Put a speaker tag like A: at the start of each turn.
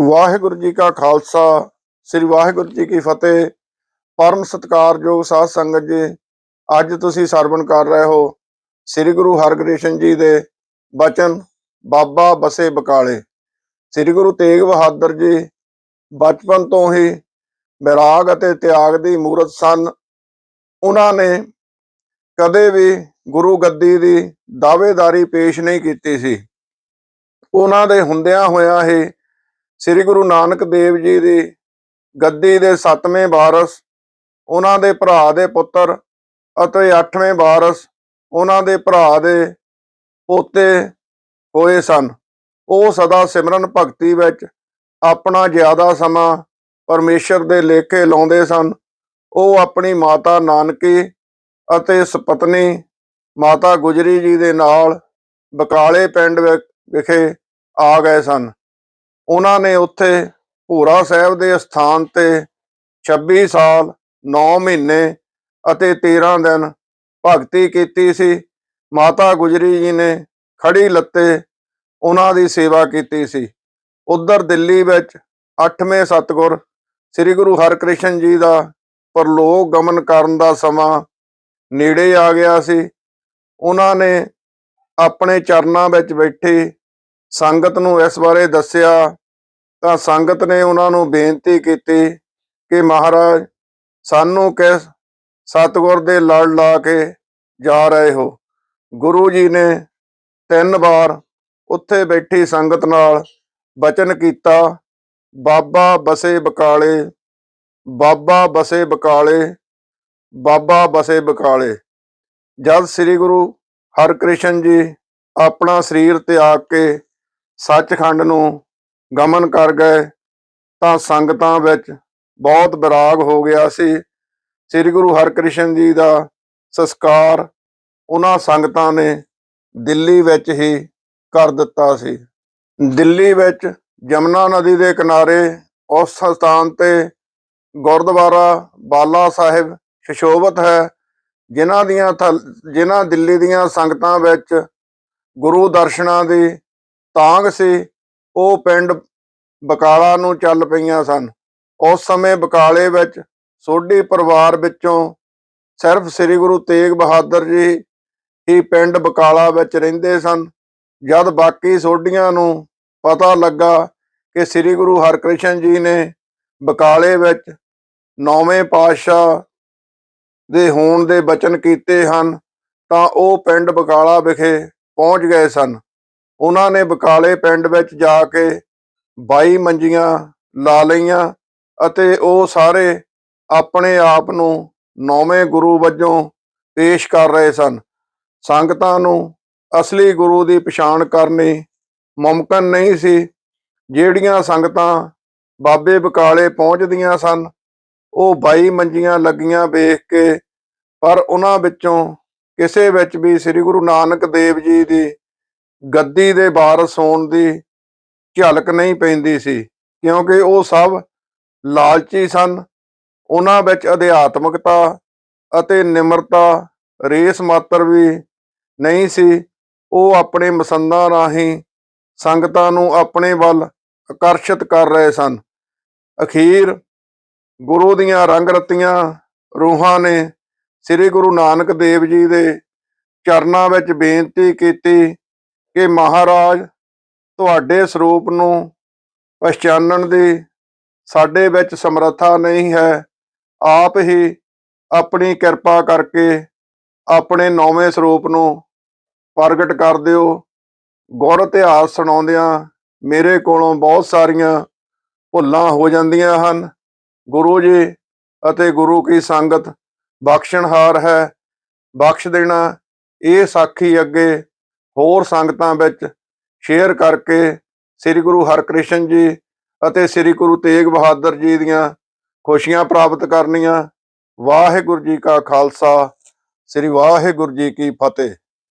A: ਵਾਹਿਗੁਰੂ ਜੀ ਕਾ ਖਾਲਸਾ, ਸ੍ਰੀ ਵਾਹਿਗੁਰੂ ਜੀ ਕੀ ਫਤਿਹ। ਪਰਮ ਸਤਿਕਾਰਯੋਗ ਸਾਧ ਸੰਗਤ ਜੀ, ਅੱਜ ਤੁਸੀਂ ਸਰਵਣ ਕਰ ਰਹੇ ਹੋ ਸ੍ਰੀ ਗੁਰੂ ਹਰਗੋਬਿੰਦ ਜੀ ਦੇ ਬਚਨ ਬਾਬਾ ਬਸੇ ਬਕਾਲੇ। ਸ੍ਰੀ ਗੁਰੂ ਤੇਗ ਬਹਾਦਰ ਜੀ ਬਚਪਨ ਤੋਂ ਹੀ ਵਿਰਾਗ ਅਤੇ ਤਿਆਗ ਦੀ ਮੂਰਤ ਸਨ। ਉਹਨਾਂ ਨੇ ਕਦੇ ਵੀ ਗੁਰੂ ਗੱਦੀ ਦੀ ਦਾਅਵੇਦਾਰੀ ਪੇਸ਼ ਨਹੀਂ ਕੀਤੀ ਸੀ। ਉਹਨਾਂ ਦੇ ਹੁੰਦਿਆਂ ਹੋਇਆਂ ਹੀ ਸ੍ਰੀ ਗੁਰੂ ਨਾਨਕ ਦੇਵ ਜੀ ਦੀ ਗੱਦੀ ਦੇ 7ਵੇਂ ਵਾਰਸ, ਉਹਨਾਂ ਦੇ ਭਰਾ ਦੇ ਪੁੱਤਰ ਅਤੇ 8ਵੇਂ ਵਾਰਸ ਉਹਨਾਂ ਦੇ ਭਰਾ ਦੇ ਪੋਤੇ ਹੋਏ ਸਨ। ਉਹ ਸਦਾ ਸਿਮਰਨ ਭਗਤੀ ਵਿੱਚ ਆਪਣਾ ਜ਼ਿਆਦਾ ਸਮਾਂ ਪਰਮੇਸ਼ਰ ਦੇ ਲੇਖੇ ਲਾਉਂਦੇ ਸਨ। ਉਹ ਆਪਣੀ ਮਾਤਾ ਨਾਨਕੀ ਅਤੇ ਸੁਪਤਨੀ ਮਾਤਾ ਗੁਜਰੀ ਜੀ ਦੇ ਨਾਲ ਬਕਾਲੇ ਪਿੰਡ ਵਿ- ਵਿਖੇ ਆ ਗਏ ਸਨ। ਉਹਨਾਂ ਨੇ ਉੱਥੇ ਭੂਰਾ ਸਾਹਿਬ ਦੇ ਸਥਾਨ ਤੇ 26 ਸਾਲ 9 ਮਹੀਨੇ ਅਤੇ 13 ਦਿਨ ਭਗਤੀ ਕੀਤੀ ਸੀ। ਮਾਤਾ ਗੁਜਰੀ ਜੀ ਨੇ ਖੜੀ ਲੱਤੇ ਉਹਨਾਂ ਦੀ ਸੇਵਾ ਕੀਤੀ ਸੀ। ਉਧਰ ਦਿੱਲੀ ਵਿੱਚ 8ਵੇਂ ਸਤਗੁਰ ਸ੍ਰੀ ਗੁਰੂ ਹਰਕ੍ਰਿਸ਼ਨ ਜੀ ਦਾ ਪਰਲੋਕ ਗਮਨ ਕਰਨ ਦਾ ਸਮਾਂ ਨੇੜੇ ਆ ਗਿਆ ਸੀ। ਉਹਨਾਂ ਨੇ ਆਪਣੇ ਚਰਨਾਂ ਵਿੱਚ ਬੈਠੀ ਸੰਗਤ ਨੂੰ ਇਸ ਬਾਰੇ ਦੱਸਿਆ ਤਾਂ ਸੰਗਤ ਨੇ ਉਹਨਾਂ ਨੂੰ ਬੇਨਤੀ ਕੀਤੀ ਕਿ ਮਹਾਰਾਜ, ਸਾਨੂੰ ਕਿਸ ਸਤਿਗੁਰ ਦੇ ਲੜ ਲਾ ਕੇ ਜਾ ਰਹੇ ਹੋ। ਗੁਰੂ ਜੀ ਨੇ ਤਿੰਨ ਵਾਰ ਉੱਥੇ ਬੈਠੀ ਸੰਗਤ ਨਾਲ ਬਚਨ ਕੀਤਾ, ਬਾਬਾ ਬਸੇ ਬਕਾਲੇ, ਬਾਬਾ ਬਸੇ ਬਕਾਲੇ, ਬਾਬਾ ਬਸੇ ਬਕਾਲੇ। ਜਦ ਸ੍ਰੀ ਗੁਰੂ ਹਰਕ੍ਰਿਸ਼ਨ ਜੀ ਆਪਣਾ ਸਰੀਰ ਤਿਆਗ ਕੇ ਸੱਚਖੰਡ ਨੂੰ ਗਮਨ ਕਰ ਗਏ, ਤਾਂ ਸੰਗਤਾਂ ਵਿੱਚ ਬਹੁਤ ਵਿਰਾਗ ਹੋ ਗਿਆ ਸੀ। ਸ੍ਰੀ ਗੁਰੂ ਹਰਕ੍ਰਿਸ਼ਨ ਜੀ ਦਾ ਸੰਸਕਾਰ ਉਹਨਾਂ ਸੰਗਤਾਂ ਨੇ ਦਿੱਲੀ ਵਿੱਚ ਹੀ ਕਰ ਦਿੱਤਾ ਸੀ। ਦਿੱਲੀ ਵਿੱਚ ਜਮਨਾ ਨਦੀ ਦੇ ਕਿਨਾਰੇ ਉਸ ਸਥਾਨ ਤੇ ਗੁਰਦੁਆਰਾ ਬਾਲਾ ਸਾਹਿਬ ਸ਼ਸ਼ੋਭਤ ਹੈ, ਜਿਨ੍ਹਾਂ ਦੀਆਂ ਥਲ- ਜਿਨ੍ਹਾਂ ਦਿੱਲੀ ਦੀਆਂ ਸੰਗਤਾਂ ਵਿੱਚ ਗੁਰੂ ਦਰਸ਼ਨਾਂ ਦੀ ਤਾਂਗ ਸੀ, ਉਹ ਪਿੰਡ ਬਕਾਲਾ ਨੂੰ ਚੱਲ ਪਈਆਂ ਸਨ। ਉਸ ਸਮੇਂ ਬਕਾਲੇ ਵਿੱਚ ਸੋਢੀ ਪਰਿਵਾਰ ਵਿੱਚੋਂ ਸਿਰਫ ਸ੍ਰੀ ਗੁਰੂ ਤੇਗ ਬਹਾਦਰ ਜੀ ਹੀ ਪਿੰਡ ਬਕਾਲਾ ਵਿੱਚ ਰਹਿੰਦੇ ਸਨ। ਜਦ ਬਾਕੀ ਸੋਢੀਆਂ ਨੂੰ ਪਤਾ ਲੱਗਾ ਕਿ ਸ੍ਰੀ ਗੁਰੂ ਹਰਕ੍ਰਿਸ਼ਨ ਜੀ ਨੇ ਬਕਾਲੇ ਵਿੱਚ ਨੌਵੇਂ ਪਾਤਸ਼ਾਹ ਦੇ ਹੋਣ ਦੇ ਬਚਨ ਕੀਤੇ ਹਨ, ਤਾਂ ਉਹ ਪਿੰਡ ਬਕਾਲਾ ਵਿਖੇ ਪਹੁੰਚ ਗਏ ਸਨ। ਉਹਨਾਂ ਨੇ ਬਕਾਲੇ ਪਿੰਡ ਵਿੱਚ ਜਾ ਕੇ 22 ਮੰਜੀਆਂ ਲਾ ਲਈਆਂ ਅਤੇ ਉਹ ਸਾਰੇ ਆਪਣੇ ਆਪ ਨੂੰ ਨੌਵੇਂ ਗੁਰੂ ਵਜੋਂ ਪੇਸ਼ ਕਰ ਰਹੇ ਸਨ। ਸੰਗਤਾਂ ਨੂੰ ਅਸਲੀ ਗੁਰੂ ਦੀ ਪਛਾਣ ਕਰਨੀ ਮੁਮਕਨ ਨਹੀਂ ਸੀ। ਜਿਹੜੀਆਂ ਸੰਗਤਾਂ ਬਾਬੇ ਬਕਾਲੇ ਪਹੁੰਚਦੀਆਂ ਸਨ, ਉਹ 22 ਮੰਜੀਆਂ ਲੱਗੀਆਂ ਵੇਖ ਕੇ, ਪਰ ਉਹਨਾਂ ਵਿੱਚੋਂ ਕਿਸੇ ਵਿੱਚ ਵੀ ਸ੍ਰੀ ਗੁਰੂ ਨਾਨਕ ਦੇਵ ਜੀ ਦੀ ਗੱਦੀ ਦੇ ਵਾਰਸ ਹੋਣ ਦੀ ਝਲਕ ਨਹੀਂ ਪੈਂਦੀ ਸੀ, ਕਿਉਂਕਿ ਉਹ ਸਭ ਲਾਲਚੀ ਸਨ। ਉਹਨਾਂ ਵਿੱਚ ਅਧਿਆਤਮਕਤਾ ਅਤੇ ਨਿਮਰਤਾ, ਰੇਸ ਮਾਤਰ ਵੀ ਨਹੀਂ ਸੀ। ਉਹ ਆਪਣੇ ਮਸੰਦਾਂ ਰਾਹੀਂ ਸੰਗਤਾਂ ਨੂੰ ਆਪਣੇ ਵੱਲ ਆਕਰਸ਼ਿਤ ਕਰ ਰਹੇ ਸਨ। ਅਖੀਰ ਗੁਰੂ ਦੀਆਂ ਰੰਗ ਰਤੀਆਂ ਰੂਹਾਂ ਨੇ ਸ੍ਰੀ ਗੁਰੂ ਨਾਨਕ ਦੇਵ ਜੀ ਦੇ ਚਰਨਾਂ ਵਿੱਚ ਬੇਨਤੀ ਕੀਤੀ ਕਿ ਮਹਾਰਾਜ ਤੁਹਾਡੇ ਸਰੂਪ ਨੂੰ ਪਛਾਣਨ ਦੀ ਸਾਡੇ ਵਿੱਚ ਸਮਰੱਥਾ ਨਹੀਂ ਹੈ। ਆਪ ਹੀ ਆਪਣੀ ਕਿਰਪਾ ਕਰਕੇ ਆਪਣੇ ਨੌਵੇਂ ਸਰੂਪ ਨੂੰ ਪ੍ਰਗਟ ਕਰ ਦਿਓ। ਗੁਰ ਇਤਿਹਾਸ ਸੁਣਾਉਂਦਿਆਂ ਮੇਰੇ ਕੋਲੋਂ ਬਹੁਤ ਸਾਰੀਆਂ ਭੁੱਲਾਂ ਹੋ ਜਾਂਦੀਆਂ ਹਨ। ਗੁਰੂ ਜੀ ਅਤੇ ਗੁਰੂ ਕੀ ਸੰਗਤ ਬਖਸ਼ਣਹਾਰ ਹੈ। ਬਖਸ਼ ਦੇਣਾ ਇਹ ਸਾਖੀ ਅੱਗੇ ਹੋਰ ਸੰਗਤਾਂ ਵਿੱਚ ਸ਼ੇਅਰ ਕਰਕੇ ਸ੍ਰੀ ਗੁਰੂ ਹਰਕ੍ਰਿਸ਼ਨ ਜੀ ਅਤੇ ਸ੍ਰੀ ਗੁਰੂ ਤੇਗ ਬਹਾਦਰ ਜੀ ਦੀਆਂ ਖੁਸ਼ੀਆਂ ਪ੍ਰਾਪਤ ਕਰਨੀਆਂ। ਵਾਹਿਗੁਰੂ ਜੀ ਕਾ ਖਾਲਸਾ, ਸ੍ਰੀ ਵਾਹਿਗੁਰੂ ਜੀ ਕੀ ਫਤਿਹ।